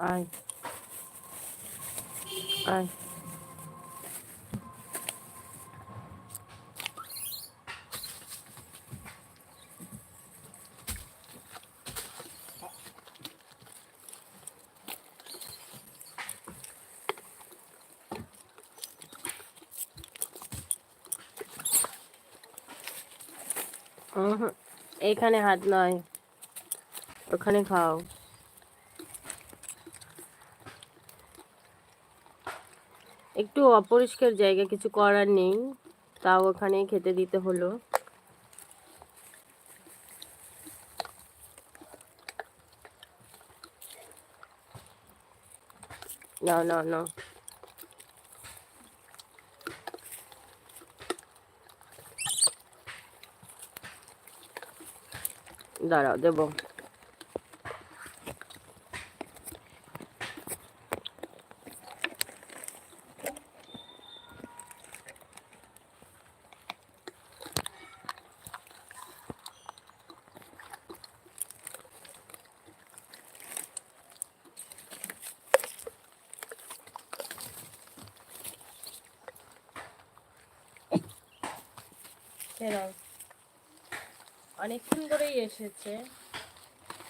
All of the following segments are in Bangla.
আয় আয় উহুম, এইখানে হাত নয়। ওখানে খাও। একটু অপরিষ্কার জায়গা, কিছু করার নেই। তাও ওখানেই খেতে দিতে হলো। না না না। দাঁড়াও, দেবো। এসেছে।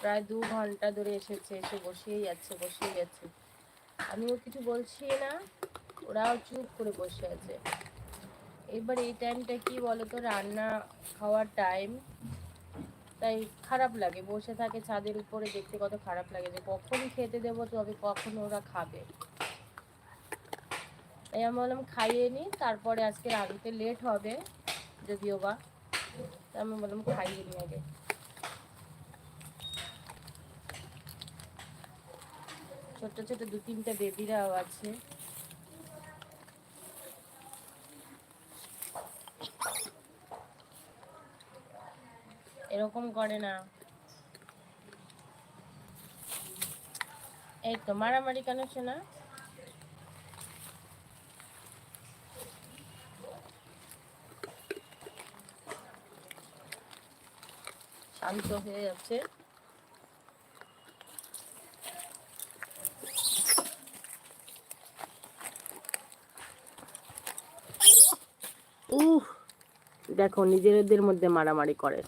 প্রায় দু ঘণ্টা ধরে এসেছে, এসে বসেই যাচ্ছে বসেই যাচ্ছে। আমিও কিছু বলছি না, ওরাও চুপ করে বসে আছে। এবার এই টাইমটা কি বলতো, রান্না খাওয়ার টাইম তাই খারাপ লাগে, বসে থাকে ছাদের উপরে দেখতে কত খারাপ লাগে যে কখন খেতে দেবো তবে কখন ওরা খাবে। তাই আমি বললাম, খাইয়ে নিই তারপরে আজকে রাঁধতে লেট হবে, যদিও বা। তা আমি বললাম, খাইয়ে নিই আগে। ছোট ছোট দু তিনটা বেবিরাও আছে। এরকম করে না। এই তো, মারামারি কেন শোনা? শান্ত হয়ে যাচ্ছে দেখো, নিজেদের মধ্যে মারামারি করে।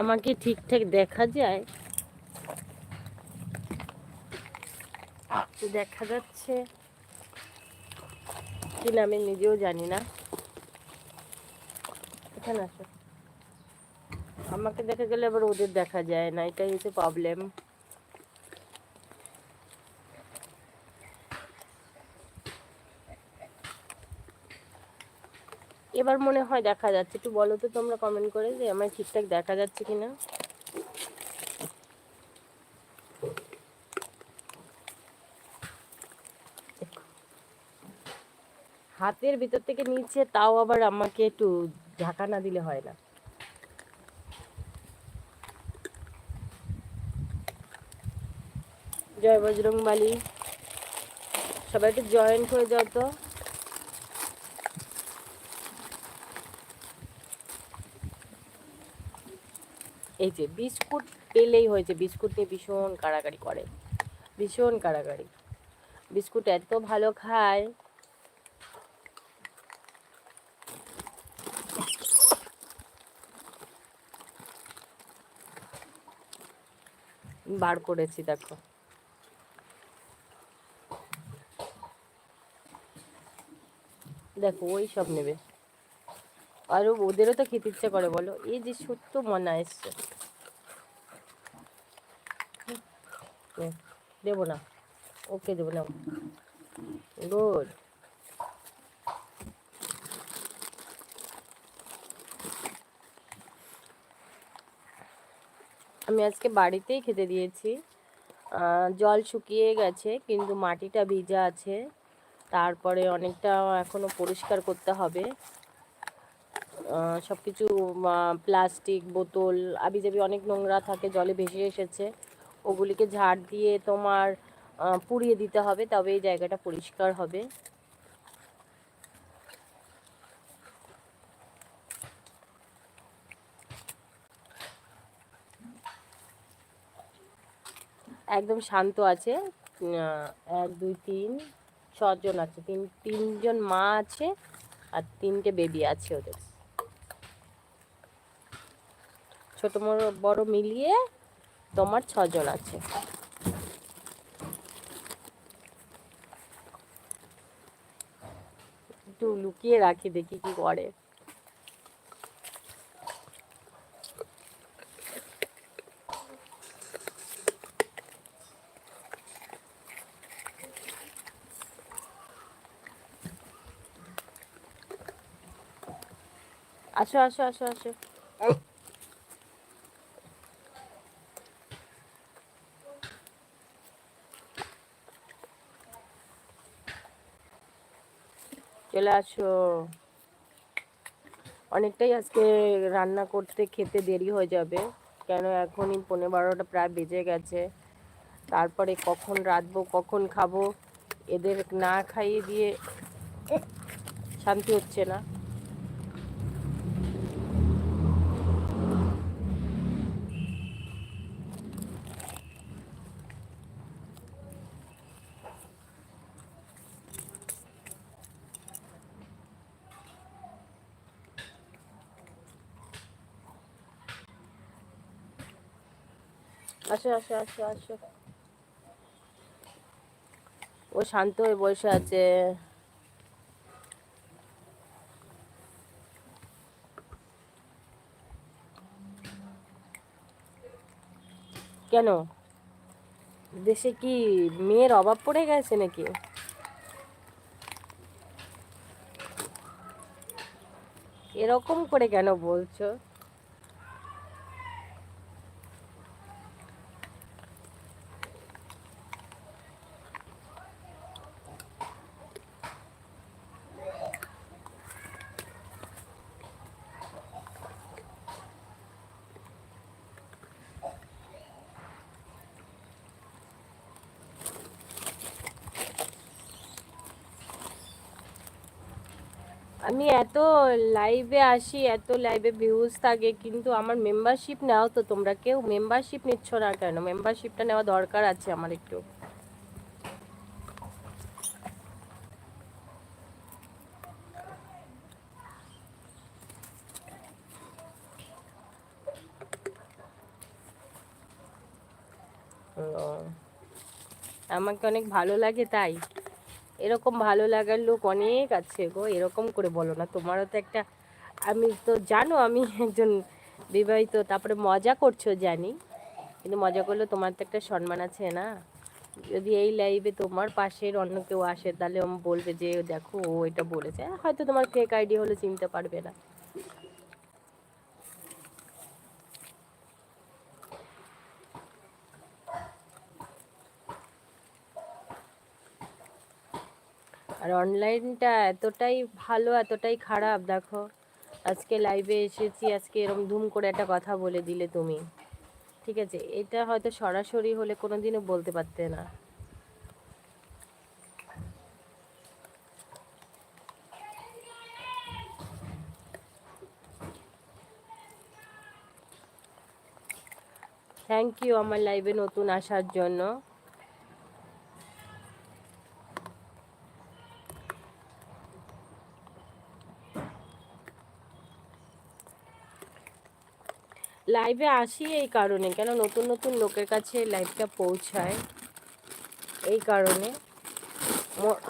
আমাকে ঠিকঠাক দেখা যায়? দেখা যাচ্ছে কিনা আমি নিজেও জানি না। এখানে আসো। আমাকে দেখা গেলে আবার ওদের দেখা যায় না, এটাই হচ্ছে প্রবলেম এবার মনে হয় দেখা যাচ্ছে, একটু বলো তো তোমরা কমেন্ট করে যে আমার ঠিকঠাক দেখা যাচ্ছে কিনা। হাতের ভিতর থেকে নিচে, তাও আবার আমাকে একটু ঢাকা না দিলে হয় না। জয় বজরং বালি। সবাই একটু জয়েন্ট হয়ে যাও তো। এই যে বিস্কুট পেলেই হয়েছে। বিস্কুট নিয়ে ভীষণ কাড়াকাড়ি করে। ভীষণ কাড়াকাড়ি। বিস্কুট এত ভালো খায়। বার করেছি, দেখো। দেখো, ওই সব নেবে। আর ওদেরও তো খেতে ইচ্ছে করে, বলো। এই যে সত্য মনা এসছে। দেবো না। ওকে দেবো না গুড আমি আজকে বাড়িতেই খেতে দিয়েছি। জল শুকিয়ে গেছে, কিন্তু মাটিটা ভিজা আছে। তারপরে অনেকটা এখনও পরিষ্কার করতে হবে। সব কিছু প্লাস্টিক, বোতল, আবিজাবি অনেক নোংরা থাকে, জলে ভেসে এসেছে। ওগুলিকে ঝাড় দিয়ে তোমার পুড়িয়ে দিতে হবে, তবে এই জায়গাটা পরিষ্কার হবে। একদম শান্ত আছে। এক, দুই, তিন। ছজন আছে, তিন, তিনজন মা আছে আর তিনটে বেবি আছে ওদের। ছোট বড় মিলিয়ে তোমার ছজন আছে। একটু লুকিয়ে রাখি দেখি কি করে। আসো আসো আসো আসো। চলে আসো। অনেকটাই আজকে রান্না করতে খেতে দেরি হয়ে যাবে, কেন এখনই পনেরো বারোটা প্রায় বেজে গেছে। তারপরে কখন রাঁধবো, কখন খাব, এদের না খাইয়ে দিয়ে শান্তি হচ্ছে না। আসো আসো আসো আসো। ও শান্ত হয়ে বসে আছে। কেন? দেশে কি মেয়ের অভাব পড়ে গেছে নাকি? এরকম করে কেন বলছো? আমি এত লাইভে আসি, এত লাইভে ভিউজ থাকে, কিন্তু আমার মেম্বারশিপ নাও তো তোমরা। কেউ মেম্বারশিপ নিচ্ছ না কেন? মেম্বারশিপটা নেওয়া দরকার আছে আমার একটু। আমাকে অনেক ভালো লাগে তাই। এরকম ভালো লাগার লোক অনেক আছে গো, এরকম করে বলো না। তোমারও তো একটা, আমি তো জানো আমি একজন বিবাহিত, তারপরে মজা করছ জানি, কিন্তু মজা করলে তোমার তো একটা সম্মান আছে না। যদি এই লাইভে তোমার পাশের অন্য কেউ আসে, তাহলে বলবে যে, দেখো, ও এটা বলেছে। হয়তো তোমার ফেক আইডি হলে চিনতে পারবে না। আর অনলাইনটা এতটাই ভালো, এতটাই খারাপ, দেখো। আজকে লাইভে এসেছি, আজকে এরম ধুম করে একটা কথা বলে দিলে তুমি। ঠিক আছে? এটা হয়তো সরাসরি হলে কোনোদিনও বলতে পারতে না। থ্যাংক ইউ আমার লাইভে নতুন আসার জন্য। লাইভে আসি এই কারণে, কেন নতুন নতুন লোকের কাছে লাইভটা পৌঁছায় এই কারণে।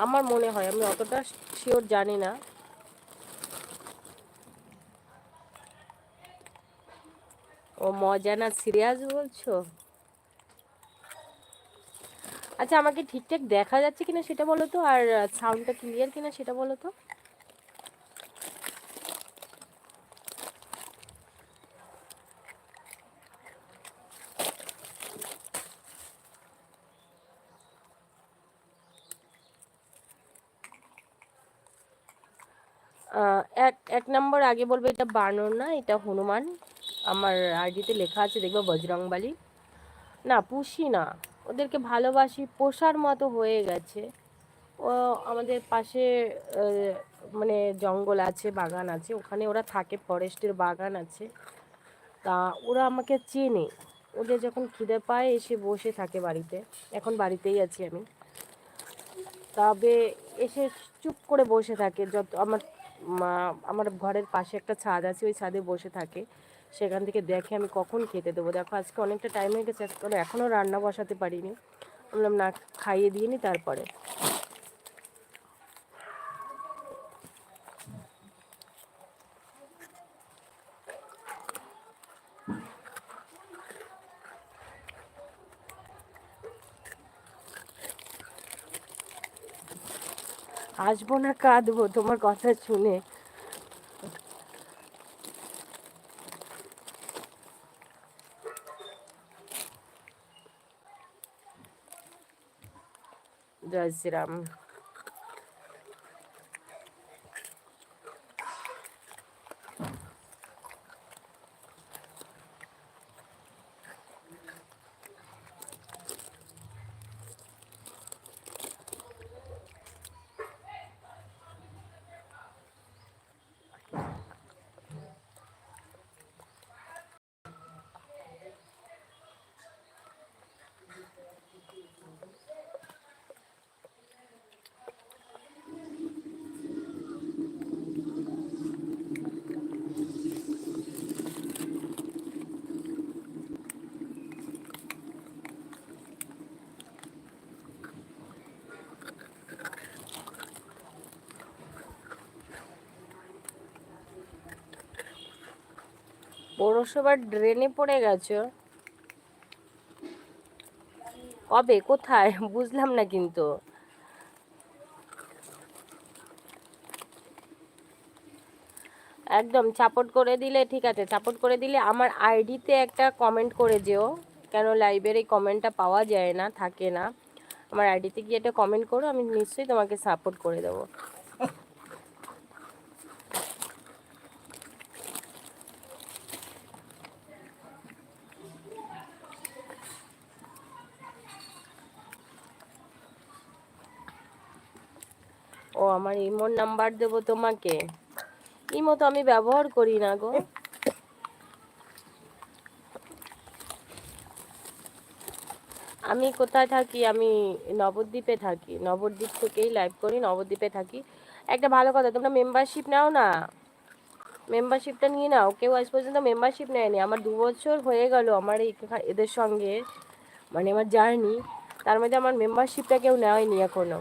আমার মনে হয়, আমি অতটা শিওর জানি না। ও মজা না, সিরিয়াস বলছো? আচ্ছা আমাকে ঠিকঠাক দেখা যাচ্ছে কিনা সেটা বলো তো, আর সাউন্ডটা ক্লিয়ার কিনা সেটা বলো তো আহ, এক এক নম্বর আগে বলব এটা বানর না, এটা হনুমান। আমার আইডিতে লেখা আছে, দেখব বজরংবালি। না, পুষি না। ওদেরকে ভালোবাসি, পোষার মতো হয়ে গেছে। ও আমাদের পাশে মানে জঙ্গল আছে, বাগান আছে। ওখানে ওরা থাকে, ফরেস্টের বাগান আছে। তা ওরা আমাকে চেনে। ওদের যখন খিদে পায়, এসে বসে থাকে বাড়িতে। এখন বাড়িতেই আছি আমি। তবে এসে চুপ করে বসে থাকে। যত আমার মা- আমার ঘরের পাশে একটা ছাদ আছে, ওই ছাদে বসে থাকে। সেখান থেকে দেখে আমি কখন খেতে দেবো। দেখো, আজকে অনেকটা টাইম হয়ে গেছে এখনও রান্না বসাতে পারিনি। বললাম, না, খাইয়ে দিয়ে নি তারপরে। আসব না কাঁদবো তোমার কথা শুনে। জয় শ্রীরাম। পৌরসভার ড্রেনে পড়ে গেছো? কবে? কোথায়? বুঝলাম না কিন্তু। একদম সাপোর্ট করে দিলে ঠিক আছে সাপোর্ট করে দিলে আমার আইডিতে একটা কমেন্ট করে যেও। কেন লাইভের এই কমেন্টটা পাওয়া যায় না, থাকে না। আমার আইডিতে গিয়ে একটা কমেন্ট করো, আমি নিশ্চয়ই তোমাকে সাপোর্ট করে দেবো। আমার ইমোর নাম্বার দেবো তোমাকে। ইমো তো আমি ব্যবহার করি না গো। আমি কোথায় থাকি? আমি নবদ্বীপে থাকি। নবদ্বীপ থেকেই লাইভ করি, নবদ্বীপে থাকি। একটা ভালো কথা, তোমরা মেম্বারশিপ নাও না। মেম্বারশিপটা নিয়ে নাও। কেউ আজ পর্যন্ত মেম্বারশিপ নেয়নি। আমার দু বছর হয়ে গেল আমার এদের সঙ্গে মানে আমার জার্নি তার মধ্যে আমার মেম্বারশিপটা কেউ নেয়নি এখনও।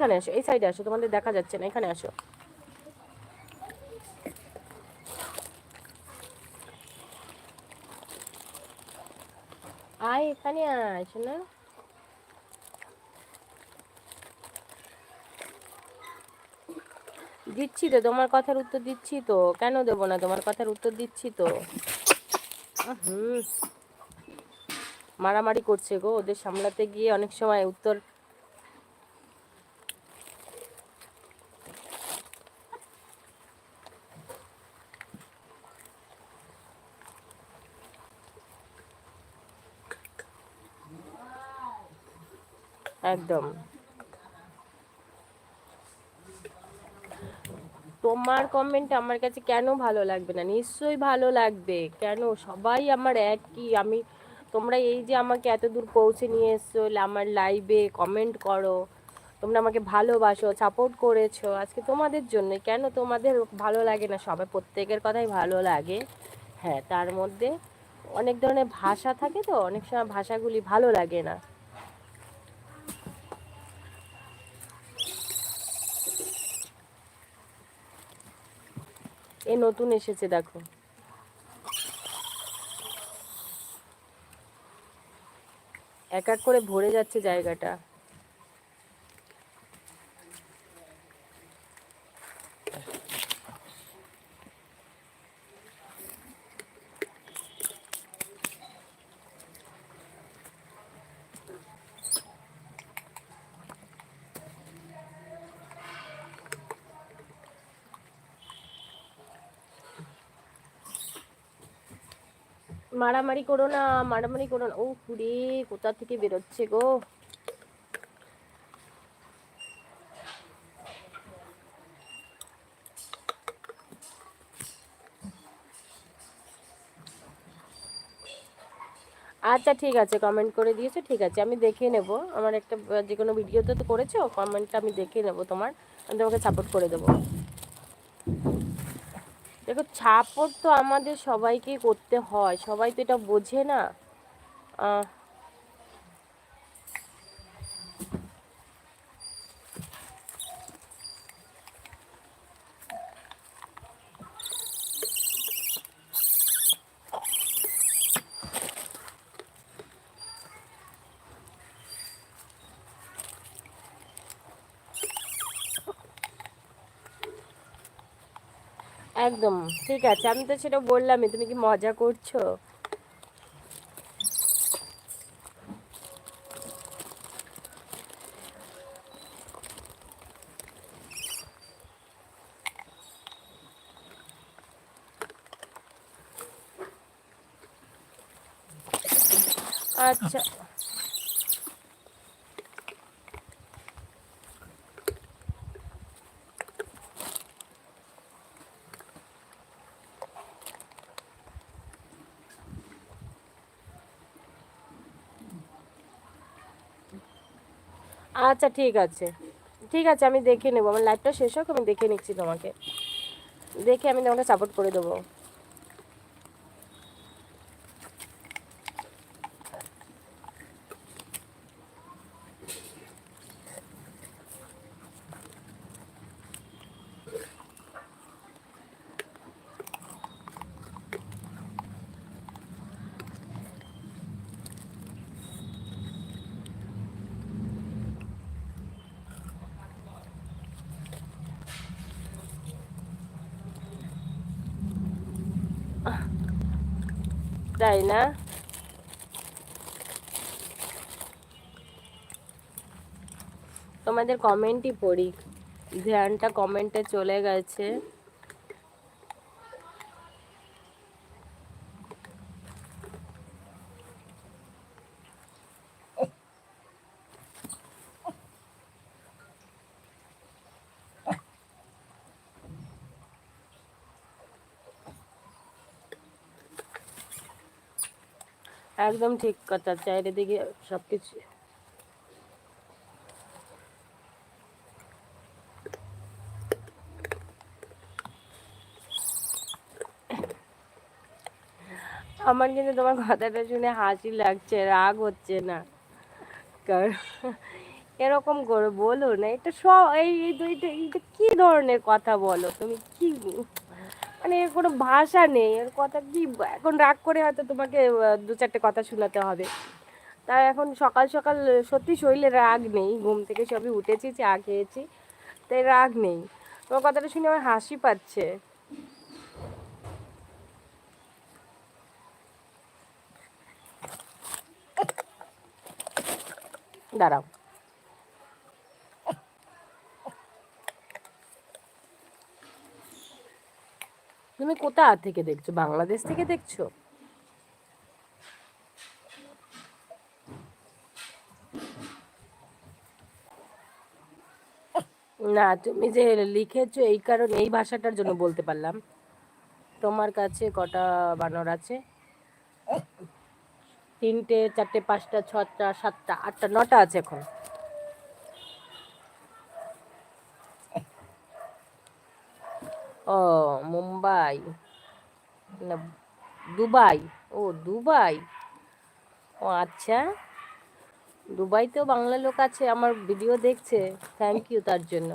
এখানে আসো, এই সাইডে আসো, তোমাদের দেখা যাচ্ছে না, এখানে আসো। আয়, এখানে আয় না দিচ্ছি তো, তোমার কথার উত্তর দিচ্ছি তো। কেন দেবো না, তোমার কথার উত্তর দিচ্ছি তো। মারামারি করছে গো, ওদের সামলাতে গিয়ে অনেক সময় উত্তর একদম। তোমার কমেন্ট আমার কাছে কেন ভালো লাগবে না? নিশ্চয়ই ভালো লাগবে। কেন? সবাই আমার একই। আমি, তোমরা এই যে আমাকে এত দূর পৌঁছে নিয়ে এসছো, আমার লাইভে কমেন্ট করো। তোমরা আমাকে ভালোবাসো সাপোর্ট করেছ। আজকে তোমাদের জন্য কেন তোমাদের ভালো লাগে না? সবাই প্রত্যেকের কথাই ভালো লাগে। হ্যাঁ তার মধ্যে অনেক ধরনের ভাষা থাকে তো? অনেক সময় ভাষাগুলি ভালো লাগে না। এ নতুন এসেছে দেখো। এক এক করে ভরে যাচ্ছে জায়গাটা। মারামারি করো না, মারামারি করো না। ও কুড়ি কোথা থেকে বেরোচ্ছে গো? আচ্ছা ঠিক আছে কমেন্ট করে দিয়েছ, ঠিক আছে, আমি দেখে নেব। আমার একটা, যে কোনো ভিডিওতে তো করেছ কমেন্টটা আমি দেখে নেব তোমার। আমি তোমাকে সাপোর্ট করে দেবো। দেখো সাপোর্ট তো আমাদের সবাইকে করতে হয়। সবাই তো এটা বোঝে না। একদম ঠিক আছে। আমি তো সেটা বললামই তুমি কি মজা করছ আচ্ছা আচ্ছা ঠিক আছে। ঠিক আছে, আমি দেখে নেব। আমার লাইফটা শেষ হোক, আমি দেখে নিচ্ছি তোমাকে। দেখে আমি তোমাকে সাপোর্ট করে দেবো তাই না? তোমাদের কমেন্টই পড়ি। ধ্যানটা কমেন্টে চলে গেছে। একদম ঠিক কথা, চারিদিকে সবকিছু। আমার কিন্তু তোমার কথাটা শুনে হাসি লাগছে, রাগ হচ্ছে না। কারণ এরকম করে বলো না, এটা সব এই তো- এটা ধরনের কথা বলো? তুমি কি মানে কোনো ভাষা নেই, এর কথা কি এখন রাগ করে হয়তো তোমাকে দু চারটে কথা শোনাতে হবে। তাই এখন সকাল সকাল সত্যি শরীরে রাগ নেই, ঘুম থেকে সবই উঠেছি, চা খেয়েছি তাই রাগ নেই। তোমার কথাটা শুনে আমার হাসি পাচ্ছে। দাঁড়াও। তুমি কোথা থেকে দেখছ? বাংলাদেশ থেকে দেখছ? না, তুমি যে লিখেছো এই কারণে এই ভাষাটার জন্য বলতে পারলাম। তোমার কাছে কটা বানর আছে? তিনটে, চারটে, পাঁচটা ছটা সাতটা, আটটা, নটা আছে এখন। ও, মুম্বাই। না, দুবাই। ও দুবাই? ও আচ্ছা। দুবাইতেও বাংলা লোক আছে, আমার ভিডিও দেখছে। থ্যাংক ইউ তার জন্য।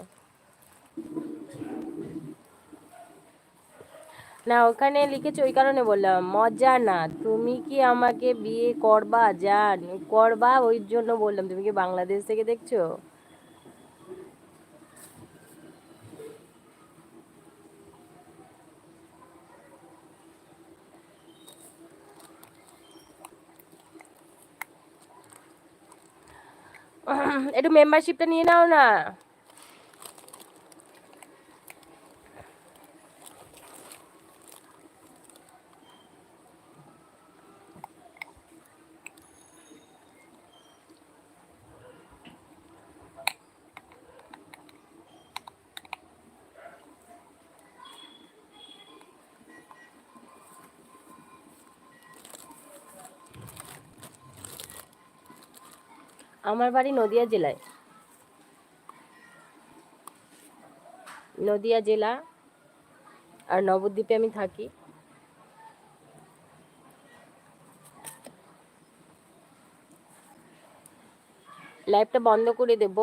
না, ওখানে লিখেছে ওই কারণে বললাম, মজা না, তুমি কি আমাকে বিয়ে করবা, জান? করবা, ওই জন্য বললাম, তুমি কি বাংলাদেশ থেকে দেখছ? একটু মেম্বারশিপটা নিয়ে নাও না। আমার বাড়ি নদিয়া জেলায়। নদিয়া জেলা আর নবদ্বীপে আমি থাকি। লাইভটা বন্ধ করে দেব।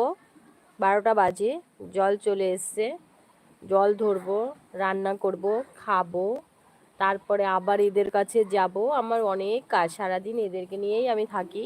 বারোটা বাজে, জল চলে এসছে। জল ধরবো, রান্না করব, খাব। তারপরে আবার এদের কাছে যাব। আমার অনেক কাজ সারাদিন এদেরকে নিয়েই আমি থাকি।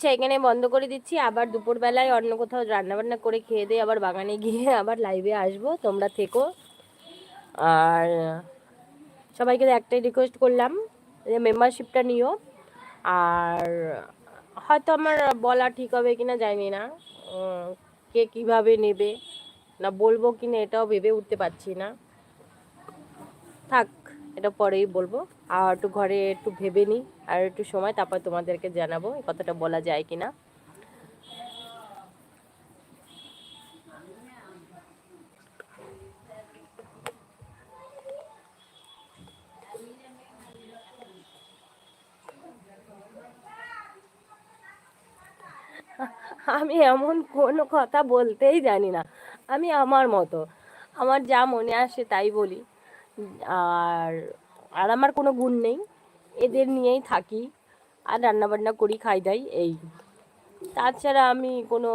আচ্ছা এখানে বন্ধ করে দিচ্ছি। আবার দুপুরবেলায় অন্য কোথাও রান্নাবান্না করে খেয়ে দিয়ে আবার বাগানে গিয়ে আবার লাইভে আসব। তোমরা থেকো। আর, সবাইকে একটাই রিকোয়েস্ট করলাম যে মেম্বারশিপটা নিও। আর, হয়তো আমার বলা ঠিক হবে কি না জানি না। কে কীভাবে নেবে, না বলব কি না এটাও ভেবে উঠতে পারছি না। থাক, এটা পরেই বলব। আর একটু ঘরে একটু ভেবে নিই আর একটু সময়, তারপর তোমাদেরকে জানাব এই কথাটা বলা যায় কি না আমি এমন কোনো কথা বলতেই জানি না। আমি আমার মতো। আমার যা মনে আসে তাই বলি। আর আর আমার কোনো গুণ নেই। এদের নিয়েই থাকি আর রান্নাবান্না করি, খাই দাই, এই। তাছাড়া আমি কোনো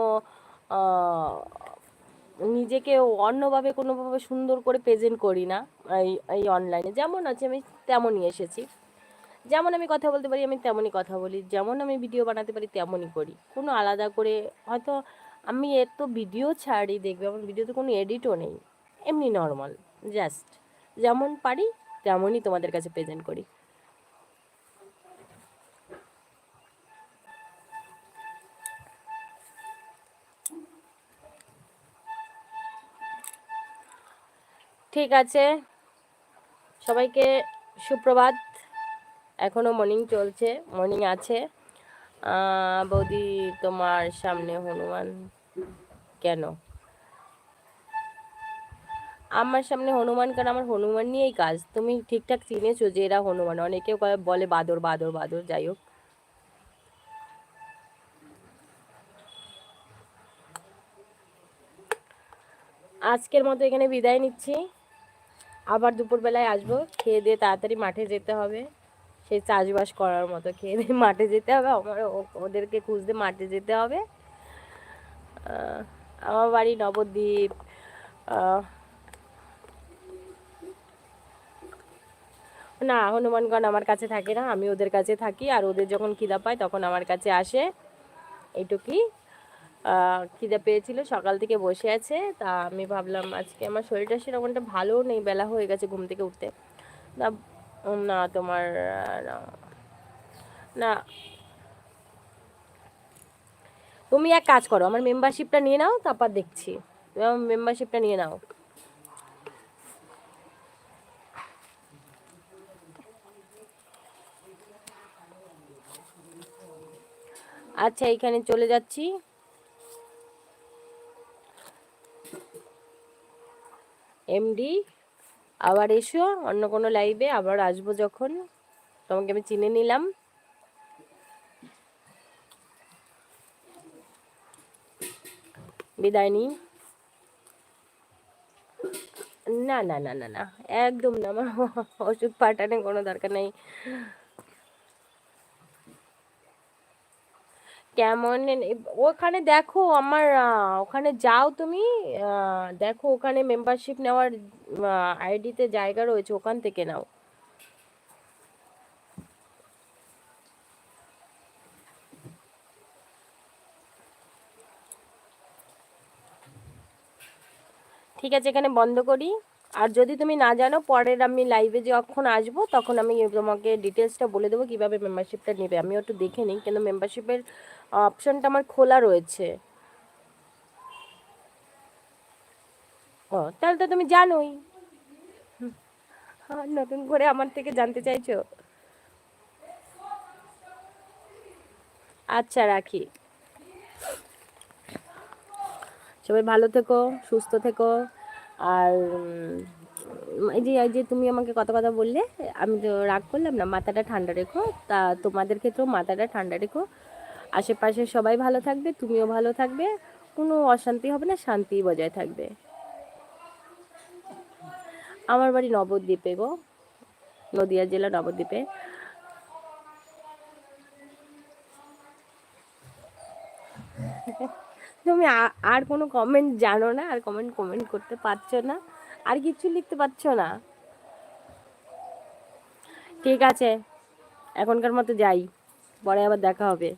নিজেকে অন্যভাবে, কোনোভাবে সুন্দর করে প্রেজেন্ট করি না এই এই অনলাইনে যেমন আছে, আমি তেমনই এসেছি। যেমন আমি কথা বলতে পারি, আমি তেমনই কথা বলি। যেমন আমি ভিডিও বানাতে পারি, তেমনই করি। কোনো আলাদা করে হয়তো আমি এত ভিডিও ছাড়ি, দেখবে আমার ভিডিওতে কোনো এডিটও নেই। এমনি নর্মাল জাস্ট যেমন পারি তেমনই তোমাদের কাছে প্রেজেন্ট করি। ঠিক আছে। সবাইকে সুপ্রভাত। এখনও মর্নিং চলছে মর্নিং আছে। বৌদি তোমার সামনে হনুমান কেন? আমার সামনে হনুমান কেন আমার হনুমান নিয়েই কাজ। তুমি ঠিকঠাক চিনেছো যে এরা হনুমান। অনেকেও কয়- বলে বাদর বাদর বাদর, যাই হোক। আজকের মতো এখানে বিদায় নিচ্ছি। আবার দুপুরবেলায় আসব। খেয়ে দিয়ে তাড়াতাড়ি মাঠে যেতে হবে। সেই চাষবাস করার মতো। খেয়ে দিয়ে মাঠে যেতে হবে। আমার ওদেরকে খুঁজতে মাঠে যেতে হবে। আমার বাড়ি নবদ্বীপ। না, হনুমানগণ আমার কাছে থাকে না, আমি ওদের কাছে থাকি আর ওদের যখন খিদা পায় তখন আমার কাছে আসে। এইটুকুই। খিদে পেয়েছিল, সকাল থেকে বসে আছে। তা আমি ভাবলাম আজকে আমার শরীরটা সেরকমটা ভালো নেই, বেলা হয়ে গেছে ঘুম থেকে উঠতে। না না, তোমার, না তুমি এক কাজ করো, আমার মেম্বারশিপটা নিয়ে নাও, তারপর দেখছি। মেম্বারশিপটা নিয়ে নাও। আচ্ছা এইখানে চলে যাচ্ছি। এমডি আবার এসো, অন্য কোনো লাইভে আবার আসব যখন। তোমাকে আমি চিনে নিলাম। বিদায় নিই না না না না না, একদম না, আমার ওষুধ পাঠানোর কোনো দরকার নেই। কেমন? ওখানে দেখো আমার ওখানে যাও তুমি দেখো ওখানে মেম্বারশিপ নেওয়ার আইডিতে জায়গা রয়েছে, ওখান থেকে নাও। ঠিক আছে, এখানে বন্ধ করি। আর যদি তুমি না জানো, পরের আমি লাইভে যখন আসব, তখন আমি তোমাকে ডিটেলসটা বলে দেবো কীভাবে মেম্বারশিপটা নেবে। আমিও একটু দেখে নিই, কিন্তু মেম্বারশিপের অপশনটা আমার খোলা রয়েছে। ও, তাহলে তো তুমি জানোই। আর নতুন করে আমার থেকে জানতে চাইছো? আচ্ছা রাখি। সবাই ভালো থেকো, সুস্থ থেকো। আর এই যে এই যে তুমি আমাকে কত কথা বললে, আমি তো রাগ করলাম না, মাথাটা ঠান্ডা রেখো। তা তোমাদের ক্ষেত্রেও মাথাটা ঠান্ডা রেখো। আশেপাশে সবাই ভালো থাকবে, তুমিও ভালো থাকবে, কোনো অশান্তি হবে না শান্তি বজায় থাকবে। আমার বাড়ি নবদ্বীপে গো, নদিয়া জেলা নবদ্বীপে। তুমি আর কোনো কমেন্ট জানো না, আর কমেন্ট কমেন্ট করতে পারছ না, আর কিছু লিখতে পারছ না। ঠিক আছে, এখনকার মতো যাই, পরে আবার দেখা হবে।